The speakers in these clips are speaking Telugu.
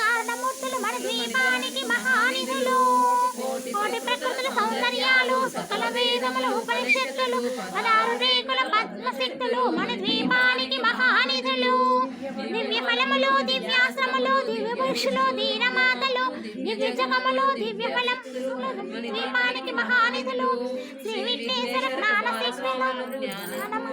కారణమూర్తులు మన ద్వీపానికి మహానిధులు కోటి ప్రకృతుల సౌందర్యాలు సకల ఉపనిషత్తులు పదారు రేకుల పద్మశక్తులు మన ద్వీపానికి మహానిధులు దివ్య ఫలములు దివ్యాశ్రములు దివ్య పురుషులు దీనమాతలు దివ్య జగములు దివ్య ద్వీపానికి మహానిధులు శ్రీ విఘ్నేశ్వర ప్రాణశక్తులు జ్ఞానము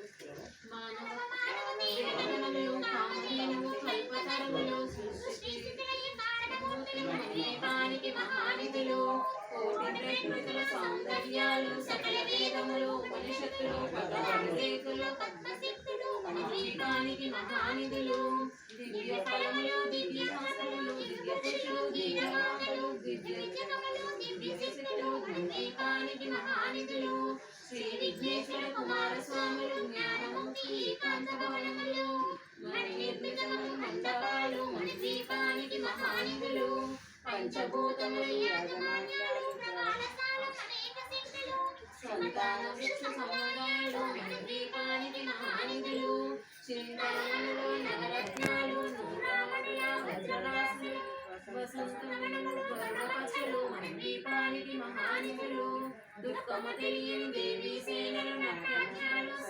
మహానిధులు దివ్య ఫలములు దివ్య సంస్థలు దివ్య పురుషులు దివ్య మాతలు దివ్య జగములు దివ్య శక్తులు మన మహానిధులు శ్రీ విఘ్నేశ్వర కుమార స్వాములు జ్ఞానముక్తి కాంతభవనములు భవనములు మన మండపాలు మన దీపానికి మహానిధులు పంచభూతములు యాజమాన్యాలు ప్రమాణశాల సంతాన వృక్ష సముదాయాలు మన దీపానికి చింతనములు నవరత్నాలు నూరామణుల వజ్రరాశులు వసంతములు దీపానికి మహానిధులు దుఃఖము తెలియని దేవీ సేనలు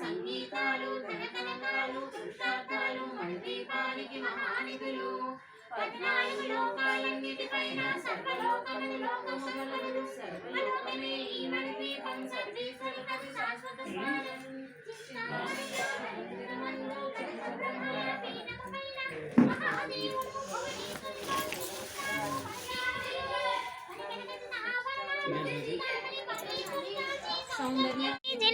సంగీతాలు ధనకలంకాలు పురుషార్థాలు మన దీపానికి మహానిధులు. పద్నాలుగు లోకాలన్నిటిపైన సర్వలోకము లోకములు సర్వలోకమే ఈ మన దీపం శాశ్వత స్థానం జనిహించే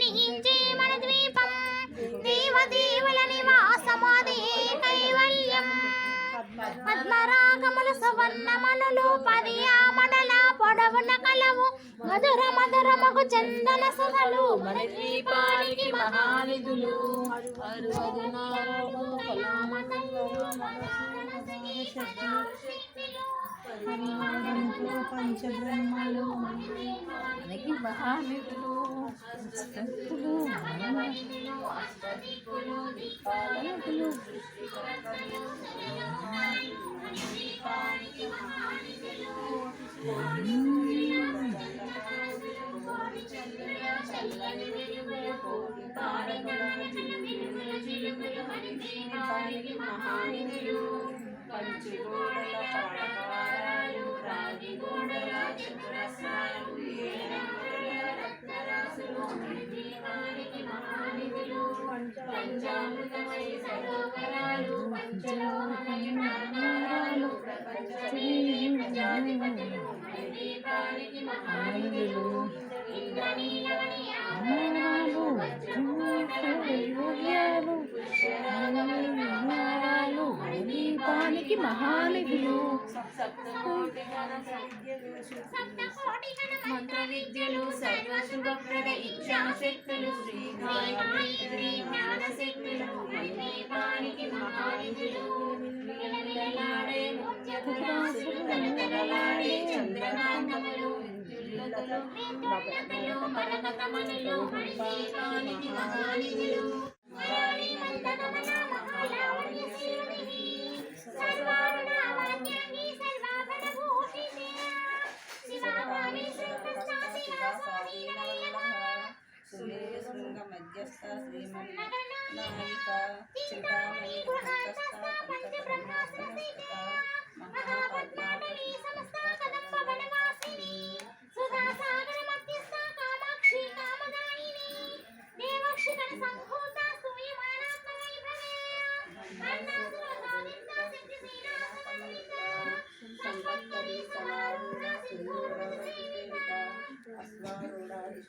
పద్మరాగముల పది ఆమడల పొడవున కలవు. మధుర మధురముకు చందన సుధలు మన దీపానికి మహానిధులు పంచబ్రహ్మలు. మనకి మహానిధులు శక్తులు అష్టదిక్కులు చల్లని వెలుగులు కోటి దీపానికి మహానిధులు పంచామృతమై సరోవరాలు పంచలోహమై ప్రాకారాలు ప్రపంచమే ప్రజాధిపతులు దీపానికి మహానిధులు దీపానికి మహానిధులు మంత్ర విద్యలు సర్వ శుభప్రద శ్రీ గాయత్రి జ్ఞాన శక్తులు దీపానికి మహానిధులు చంద్రకాంతములు సురేశృంగ మధ్యస్థ శ్రీమన్నాయిక చింతామణి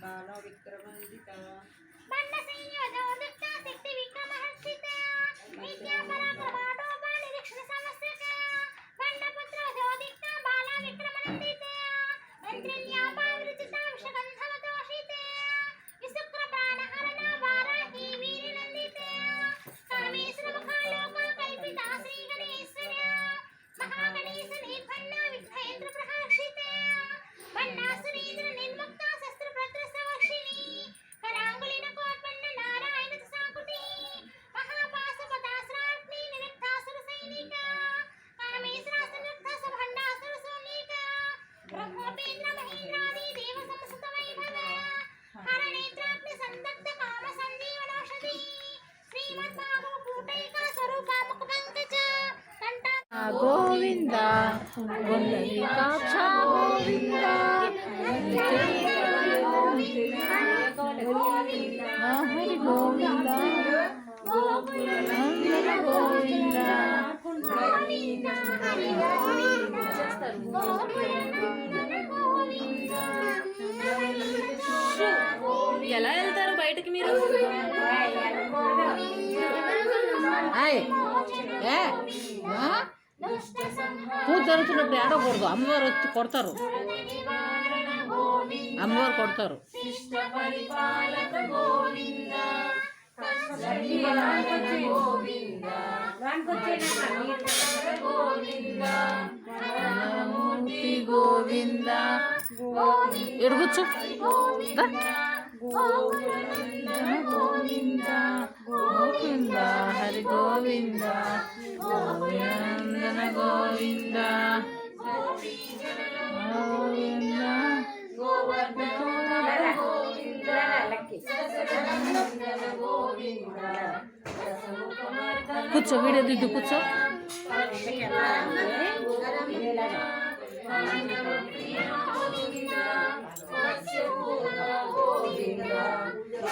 బాల విక్రమందిత బండ సైన్యోదోదిత గోవింద గోవింద హరి గోవింద ఎలా వెళ్తారు బయటకి మీరు? ఆయ్ ఏ? ఆ? పూజ జరుగుతున్నప్పుడు ఏడకూడదు అమ్మవారు వచ్చి కొడతారు. అమ్మవారు కొడతారు. మూర్తి గోవింద గోవింద గోవింద హరి గోవింద గోవిందన గోవింద. గోవింద కూర్చో వీడియో దిద్దు కూర్చో.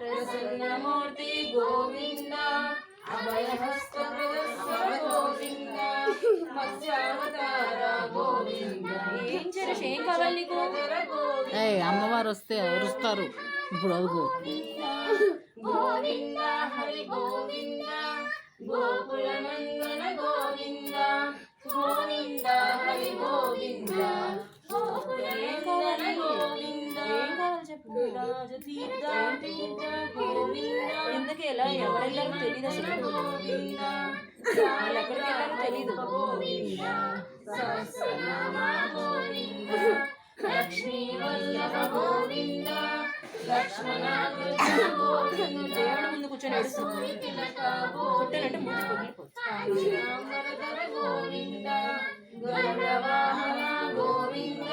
ప్రసన్నమూర్తి గోవింద అభయహస్త గోవింద మత్స్యావతార గోవింద ఏం చేసి ఏం కావాలి నీకు? ఏయ్ అమ్మవారు వస్తే అరుస్తారు ఇప్పుడు అదుగు గోవింద హరి గోవింద గోకుల నందన గోవింద గోవింద హరి గోవింద గోకుల నందన గోవింద. రాజతీర్థ తీర్థ ఎందుకు ఎలా ఎవరెళ్ళారో తెలియదు అసలు గోవింద వాళ్ళు ఎక్కడికి వెళ్ళారో తెలీదు లక్ష్మీ దేవుడు ముందు కూర్చొని ఏడుస్తుంది పుట్టినట్టు ముందు పగిలిపోతుంది గౌరవ గోవింద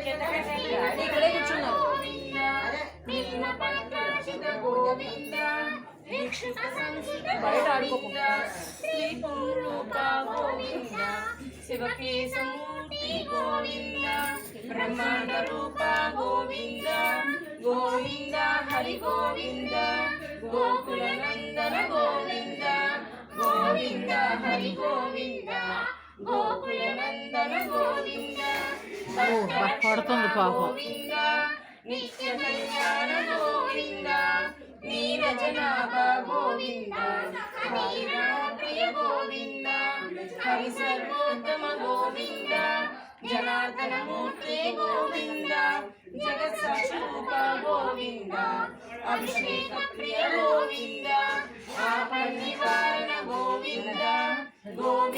ఇక్కడే కూర్చున్నారు బయట ఆడుకోకుండా శివకేశమూర్తి గోవింద బ్రహ్మాండ రూప గోవింద గోవింద హరి గోవింద గోకుల నందన గోవింద గోవింద హరి గోవింద. గోకుల నందన గోవింద ఓ పడుతుంది పాపం. గోవింద నిత్య కళ్యాణ గోవింద నీరజనాభ గోవింద హరిరా ప్రియ గోవింద హరి సర్వోత్తమ గోవింద జనార్దన మూర్తి గోవింద జగత్ స్వరూప గోవింద అభిషేక ప్రియ గోవింద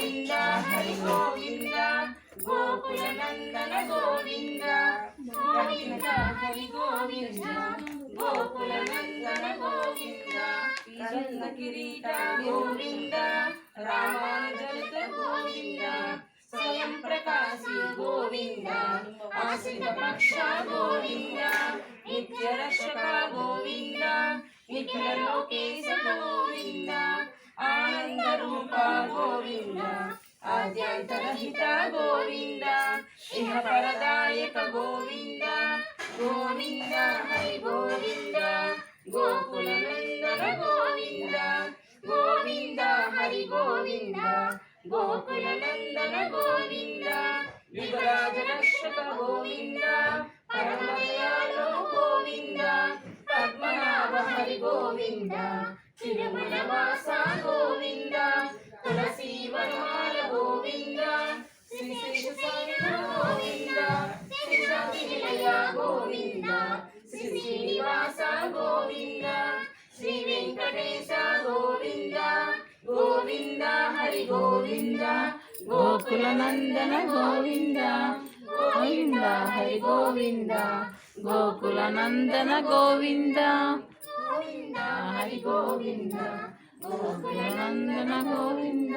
గోవింద హరి గోవింద గోకుల నందన గోవింద గోవింద హరి గోవింద గోకుల నందన గోవింద రత్న కిరీట గోవింద రామానుజలిత గోవింద స్వయం ప్రకాశి గోవింద ఆశిత పక్ష గోవింద నిత్య రక్షక గోవింద నిఖిల లోకేశ గోవింద ఆనంద రూప గోవింద ఆద్యాంతరహిత గోవింద ఇహ పరదాయక గోవింద గోవింద హరి గోవింద గోకుల గోవింద గోవింద హరి గోవింద గోకుల గోవింద విగరాజ రక్షక గోవింద పరమదయాలో గోవింద పద్మనాభ హరి గోవింద గోవింద హరి గోవింద గోకుల నందన గోవింద గోవింద హరి గోవింద గోకుల నందన గోవింద.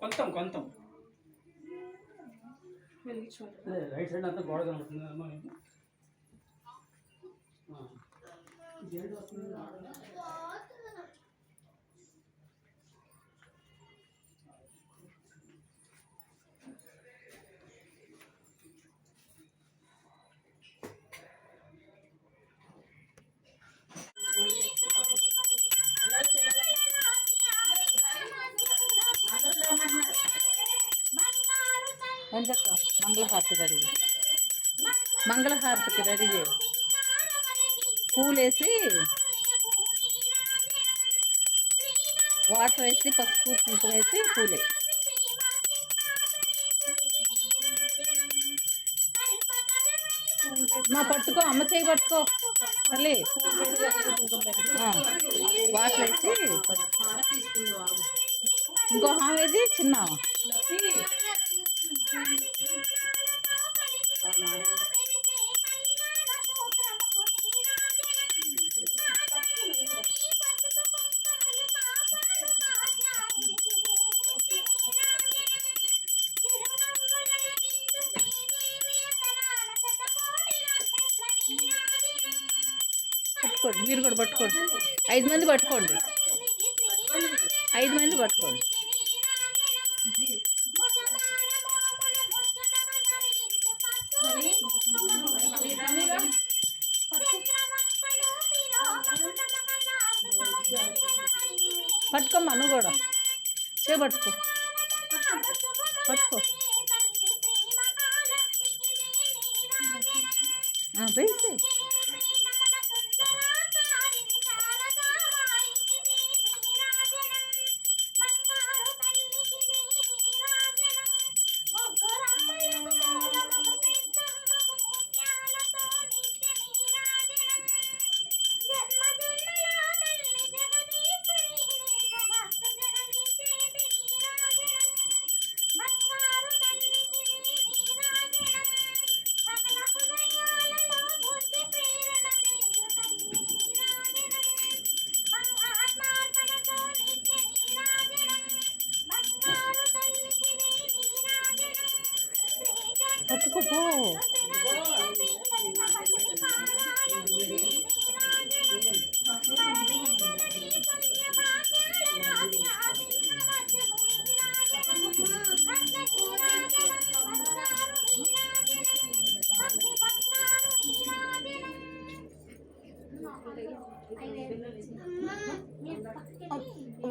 కొంతం కొంతం. రైట్ సైడ్ అంతా గోడ కనబడుతుంది అమ్మా మీకు ఆ. ఇదేంటి వస్తుంది? ఎంచక్క మంగళహారతి రెడీ చేయి. మంగళహారతికి రెడీ చేయి పూలేసి వాటర్ వేసి పసుపు కుంకుమ వేసి పూలే మా పట్టుకో అమ్మ చేయి పట్టుకో తల్లి ఆ, వాటర్ వేసి పసుపు. ఇంకో హామ్ ఏది చిన్న పట్టుకోండి మీరు కూడా పట్టుకోండి ఐదు మంది పట్టుకోండి ఐదు మంది పట్టుకోండి పట్టుకోమ్మా నువ్వు కూడా చేపట్టుకో పట్టుకో వేసే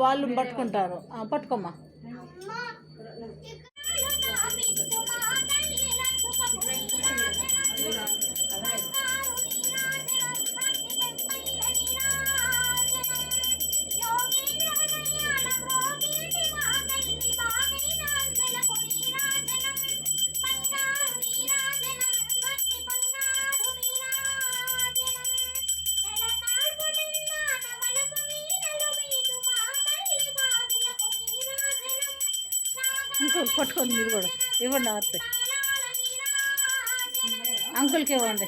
వాళ్ళు పట్టుకుంటారు. పట్టుకోమ్మా. పట్టుకోండి పట్టుకోండి మీరు కూడా. ఇవ్వండి ఆర్తే. అంకుల్కి ఇవ్వండి.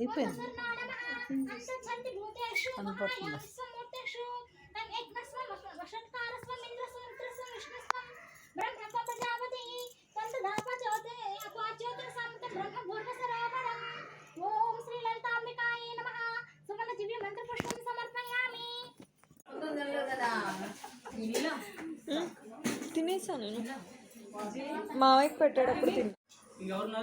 అయిపోయింది కనపడుతుంది తినేసాను నేను మావయ్యకి పెట్టేటప్పుడు తిన్నా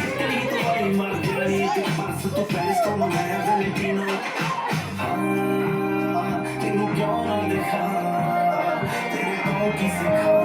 que paso tus planes como rayas de mi pino. Ah, ah, tengo que ahora dejar, te dejo quise dejar.